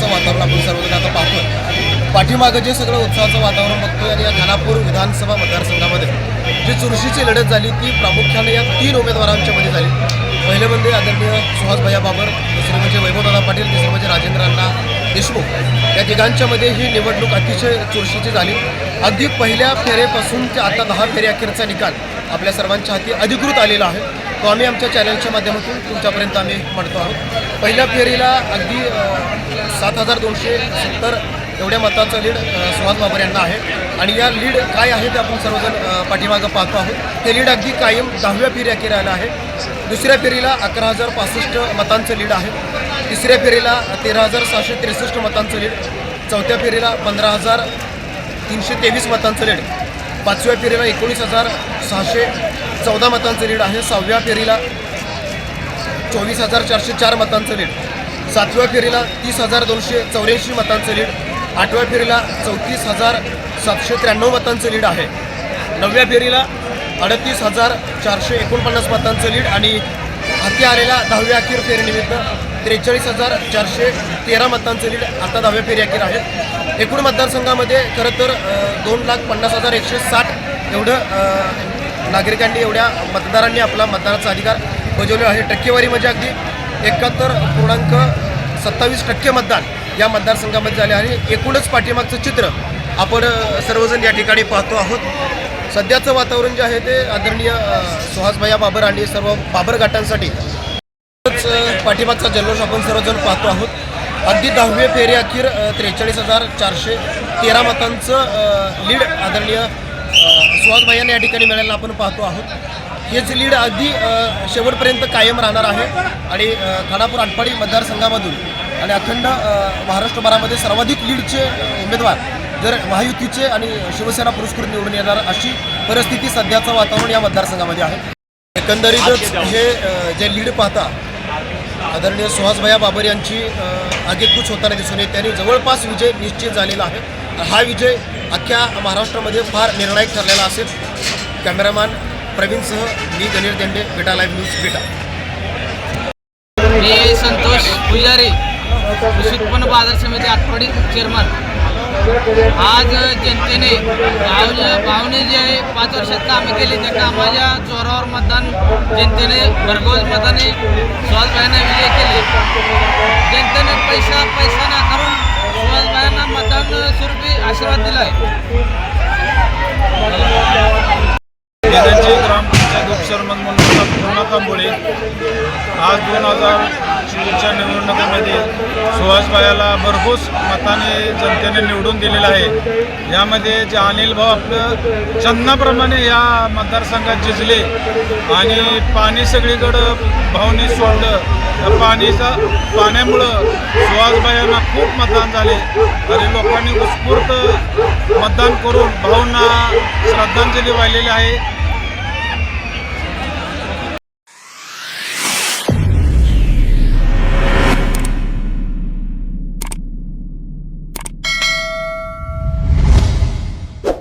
उत्साहाचं वातावरण आपण सर्वजण आता पाहतोय. पाठीमागं जे सगळं उत्साहाचं वातावरण बघतोय आणि या खानापूर विधानसभा मतदारसंघामध्ये जी चुरशीची लढत झाली ती प्रामुख्याने या तीन उमेदवारांच्या मध्ये झाली. पहिले म्हणजे आदरणीय सुहास भैया बाबर दुसरे म्हणजे वैभवदादा पाटील तिसरे म्हणजे राजेंद्र अण्णा देशमुख. या तिघांच्यामध्ये ही निवडणूक अतिशय चुरशीची झाली. अगदी पहिल्या फेरेपासून ते आता दहा फेरे अखेरचा निकाल आपल्या सर्वांच्या हाती अधिकृत आलेला आहे. तो आम्ही आमच्या चॅनलच्या माध्यमातून तुमच्यापर्यंत आम्ही म्हणतो आहोत. पहिल्या फेरीला अगदी सात हजार दोनशे सत्तर एवढ्या मताचं लीड सुहास बाबर यांना आहे. आणि या लीड काय आहे ते आपण सर्वजण पाठीमागं पाहतो आहोत. ते लीड अगदी कायम दहाव्या फेरी अखेर आलं आहे. दुसऱ्या फेरीला अकरा हजार पासष्ट मतांचं लीड आहे. तिसऱ्या फेरीला तेरा हजार सहाशे त्रेसष्ट मतांचं लीड चौथ्या फेरीला पंधरा हजार तीनशे तेवीस मतांचं लीड पाचव्या फेरीला एकोणीस हजार सहाशे चौदा मतांचं लीड आहे. सहाव्या फेरीला चोवीस हजार चारशे चार मतांचं लीड सातव्या फेरीला तीस हजार दोनशे चौऱ्याऐंशी मतांचं लीड आठव्या फेरीला चौतीस हजार सातशे त्र्याण्णव मतांचं लीड आहे. नवव्या फेरीला अडतीस हजार चारशे एकोणपन्नास मतांचं लीड आणि हाती आलेल्या दहाव्या अखेर फेरीनिमित्त त्रेचाळीस हजार चारशे तेरा मतांचं लीड आता दहाव्या फेरी अखेर आहे एकूण मतदारसंघामध्ये खरं तर दोन लाख पन्नास हजार एकशे साठ एवढं नागरिकांनी एवढ्या मतदारांनी आपला मतदानाचा अधिकार बजावले आहे. टक्केवारी म्हणजे अगदी एकाहत्तर पूर्णांक सत्तावीस टक्के मतदान या मतदारसंघामध्ये झाले आणि एकूणच पाठीमागचं चित्र आपण सर्वजण या ठिकाणी पाहतो आहोत. सध्याचं वातावरण जे आहे ते आदरणीय सुहासभैया बाबर आणि सर्व बाबर गाटांसाठी पाठीमागचा जल्लोष आपण सर्वजण पाहतो आहोत. अगदी दहावे फेरी अखेर त्रेचाळीस हजार चारशे तेरा मतांचं लीड आदरणीय सुहास यांना या ठिकाणी मिळायला आपण पाहतो आहोत. हेच लीड अगदी शेवटपर्यंत कायम राहणार आहे. आणि खानापूर आटपाडी मतदारसंघामधून आणि अखंड महाराष्ट्रभरामध्ये सर्वाधिक लीडचे उमेदवार जर महायुतीचे आणि शिवसेना पुरस्कृत निवडून येणार अशी परिस्थिती सध्याचं वातावरण या मतदारसंघामध्ये आहे. एकंदरीतच हे जे लीड पाहता आदरणीय सुहासभया बाबर यांची आगेकूच होताना दिसून येते आणि जवळपास विजय निश्चित झालेला आहे. हा विजय अख्ख्या महाराष्ट्रामध्ये फार निर्णायक ठरलेला असेल. कॅमेरामॅन प्रवीणसह मी गणेश देंडे बेटा लाईव्ह न्यूज बेटा. मी संतोष पुजारी कृषी उत्पन्न बाजार समिती आठवडी चेअरमन. आज जनतेने भावने भावने जे आहे पाच वर्षात कामे केली त्या कामाच्या जोरावर मतदान जनतेने भरघोस मताने सुहासभाईंना विजय केले. जनतेने पैसा पैसा नाकारून सुहासभाईंना मतदान स्वरूपी आशीर्वाद दिलाय. आहे ग्रामपंचायत उपसरपंच पूर्ण कांबोळे आज दोन हजार चोवीसच्या निवडणुकीमध्ये सुहासबायाला भरघोस मताने जनतेने निवडून दिलेलं आहे. यामध्ये जे अनिल भाऊ आपलं चन्नाप्रमाणे या मतदारसंघात झिजले आणि पाणी सगळीकडं भावने सोडलं. पाणीचं पाणीचा पाण्यामुळं सुहासबायांना खूप मतदान झाले. आणि लोकांनी उत्स्फूर्त मतदान करून भाऊंना श्रद्धांजली वाहिलेली आहे.